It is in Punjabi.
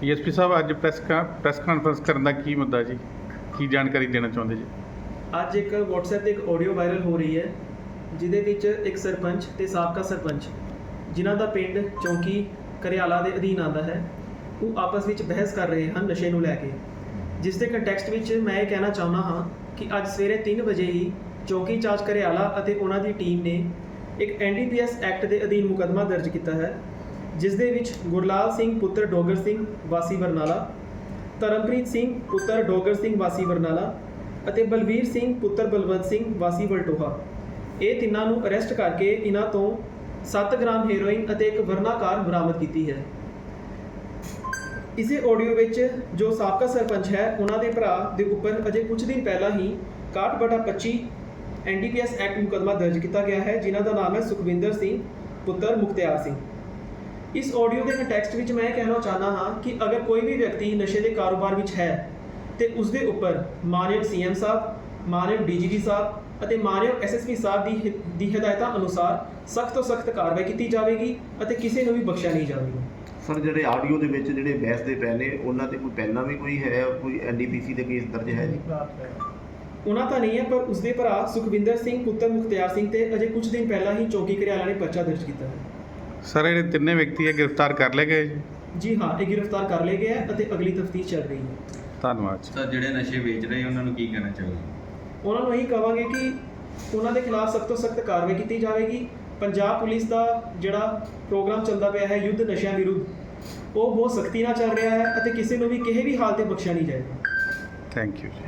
ਡੀਐਸਪੀ ਸਾਹਿਬ, ਅੱਜ ਪ੍ਰੈਸ ਪ੍ਰੈਸ ਕਾਨਫਰੰਸ ਕਰਨ ਦਾ ਕੀ ਮੁੱਦਾ ਜੀ? ਕੀ ਜਾਣਕਾਰੀ ਦੇਣਾ ਚਾਹੁੰਦੇ ਜੀ? ਅੱਜ ਇੱਕ WhatsApp ਤੇ ਇੱਕ ਆਡੀਓ ਵਾਇਰਲ ਹੋ ਰਹੀ ਹੈ, ਜਿਹਦੇ ਵਿੱਚ ਇੱਕ ਸਰਪੰਚ ਤੇ ਸਾਬਕਾ ਸਰਪੰਚ, ਜਿਨ੍ਹਾਂ ਦਾ ਪਿੰਡ ਚੌਂਕੀ ਕਰਿਆਲਾ ਦੇ ਅਧੀਨ ਆਉਂਦਾ ਹੈ, ਉਹ ਆਪਸ ਵਿੱਚ ਬਹਿਸ ਕਰ ਰਹੇ ਹਨ ਨਸ਼ੇ ਨੂੰ ਲੈ ਕੇ। ਜਿਸ ਦੇ ਕੰਟੈਕਸਟ ਵਿੱਚ ਮੈਂ ਇਹ ਕਹਿਣਾ ਚਾਹੁੰਦਾ ਹਾਂ ਕਿ ਅੱਜ ਸਵੇਰੇ 3 ਵਜੇ ਹੀ ਚੌਂਕੀ ਚਾਰਜ ਕਰਿਆਲਾ ਅਤੇ ਉਹਨਾਂ ਦੀ ਟੀਮ ਨੇ ਇੱਕ ਐਨਡੀਪੀਐਸ ਐਕਟ ਦੇ ਅਧੀਨ ਮੁਕੱਦਮਾ ਦਰਜ ਕੀਤਾ ਹੈ ਜਿਸ ਦੇ ਵਿੱਚ ਗੁਰਲਾਲ ਸਿੰਘ ਪੁੱਤਰ ਡੋਗਰ ਸਿੰਘ ਵਾਸੀ ਬਰਨਾਲਾ ਧਰਮਪ੍ਰੀਤ ਸਿੰਘ ਪੁੱਤਰ ਡੋਗਰ ਸਿੰਘ ਵਾਸੀ ਬਰਨਾਲਾ ਅਤੇ ਬਲਵੀਰ ਸਿੰਘ ਪੁੱਤਰ ਬਲਵੰਤ ਸਿੰਘ ਵਾਸੀ ਵਲਟੋਹਾ। ਇਹ ਤਿੰਨਾਂ ਨੂੰ ਅਰੈਸਟ ਕਰਕੇ ਇਹਨਾਂ ਤੋਂ 7 ਗ੍ਰਾਮ ਹੈਰੋਇਨ ਅਤੇ ਇੱਕ ਵਰਨਾਕਾਰ ਬਰਾਮਦ ਕੀਤੀ ਹੈ। ਇਸੇ ਆਡੀਓ ਵਿੱਚ ਜੋ ਸਾਬਕਾ ਸਰਪੰਚ ਹੈ, ਉਹਨਾਂ ਦੇ ਭਰਾ ਦੇ ਉੱਪਰ ਅਜੇ ਕੁਝ ਦਿਨ ਪਹਿਲਾਂ ਹੀ 61/25 ਐਨਡੀਪੀਐਸ ਐਕਟ ਮੁਕੱਦਮਾ ਦਰਜ ਕੀਤਾ ਗਿਆ ਹੈ, ਜਿਨ੍ਹਾਂ ਦਾ ਨਾਮ ਹੈ ਸੁਖਵਿੰਦਰ ਸਿੰਘ, ਪੁੱਤਰ ਮੁਖਤਿਆਰ ਸਿੰਘ। ਇਸ ਆਡੀਓ ਦੇ ਕੰਟੈਕਸਟ ਵਿੱਚ ਮੈਂ ਇਹ ਕਹਿਣਾ ਚਾਹੁੰਦਾ ਹਾਂ ਕਿ ਅਗਰ ਕੋਈ ਵੀ ਵਿਅਕਤੀ ਨਸ਼ੇ ਦੇ ਕਾਰੋਬਾਰ ਵਿੱਚ ਹੈ ਤੇ ਉਸ ਦੇ ਉੱਪਰ ਮਾਨਯੋਗ ਸੀਐਮ ਸਾਹਿਬ ਮਾਨਯੋਗ ਡੀਜੀਪੀ ਸਾਹਿਬ ਅਤੇ ਮਾਨਯੋਗ ਐਸਐਸਪੀ ਸਾਹਿਬ ਦੀ ਹਿ- ਦੀ ਹਦਾਇਤਾਂ ਅਨੁਸਾਰ ਸਖਤ ਤੋਂ ਸਖਤ ਕਾਰਵਾਈ ਕੀਤੀ ਜਾਵੇਗੀ ਅਤੇ ਕਿਸੇ ਨੂੰ ਵੀ ਬਖਸ਼ਿਆ ਨਹੀਂ ਜਾਵੇਗਾ। ਸਰ ਜਿਹੜੇ ਆਡੀਓ ਦੇ ਵਿੱਚ ਜਿਹੜੇ ਬਹਿਸ ਦੇ ਪਏ ਨੇ ਉਹਨਾਂ ਤੇ ਕੋਈ ਪਹਿਲਾਂ ਵੀ ਕੋਈ ਹੈ ਕੋਈ ਐਨਡੀਪੀਸੀ ਦੇ ਕੇਸ ਦਰਜ ਹੈ ਜੀ? ਉਹਨਾਂ ਤਾਂ ਨਹੀਂ ਹੈ ਪਰ ਉਸ ਦੇ ਭਰਾ ਸੁਖਵਿੰਦਰ ਸਿੰਘ ਪੁੱਤਰ ਮੁਖਤਿਆਰ ਸਿੰਘ ਤੇ ਅਜੇ ਕੁਝ ਦਿਨ ਪਹਿਲਾਂ ਹੀ ਚੌਕੀ ਘਰਿਆਲਾ ਨੇ ਪਰਚਾ ਦਰਜ ਕੀਤਾ ਹੈ। ਸਰ ਇਹ ਤਿੰਨੇ ਵਿਅਕਤੀ ਹੈ ਗ੍ਰਿਫਤਾਰ ਕਰ ਲਏ ਗਏ ਜੀ? ਜੀ ਹਾਂ ਇਹ ਗ੍ਰਿਫਤਾਰ ਕਰ ਲਏ ਗਏ ਹੈ ਅਤੇ ਅਗਲੀ ਤਫਤੀਸ਼ ਚੱਲ ਰਹੀ ਹੈ। ਧੰਨਵਾਦ ਜੀ। ਸਰ ਜਿਹੜੇ ਨਸ਼ੇ ਵੇਚ ਰਹੇ ਉਹਨਾਂ ਨੂੰ ਕੀ ਕਹਿਣਾ ਚਾਹੋਗੇ? ਉਹਨਾਂ ਨੂੰ ਇਹੀ ਕਹਾਂਗੇ ਕਿ ਉਹਨਾਂ ਦੇ ਖਿਲਾਫ ਸਖਤ ਤੋਂ ਸਖਤ ਕਾਰਵਾਈ ਕੀਤੀ ਜਾਵੇਗੀ। ਪੰਜਾਬ ਪੁਲਿਸ ਦਾ ਜਿਹੜਾ ਪ੍ਰੋਗਰਾਮ ਚੱਲਦਾ ਪਿਆ ਹੈ ਯੁੱਧ ਨਸ਼ਿਆਂ ਵਿਰੁੱਧ ਉਹ ਬਹੁਤ ਸਖਤੀ ਨਾਲ ਚੱਲ ਰਿਹਾ ਹੈ ਅਤੇ ਕਿਸੇ ਨੂੰ ਵੀ ਕਿਸੇ ਵੀ ਹਾਲ ਤੇ ਬਖਸ਼ਿਆ ਨਹੀਂ ਜਾਏਗਾ। ਥੈਂਕ ਯੂ ਜੀ।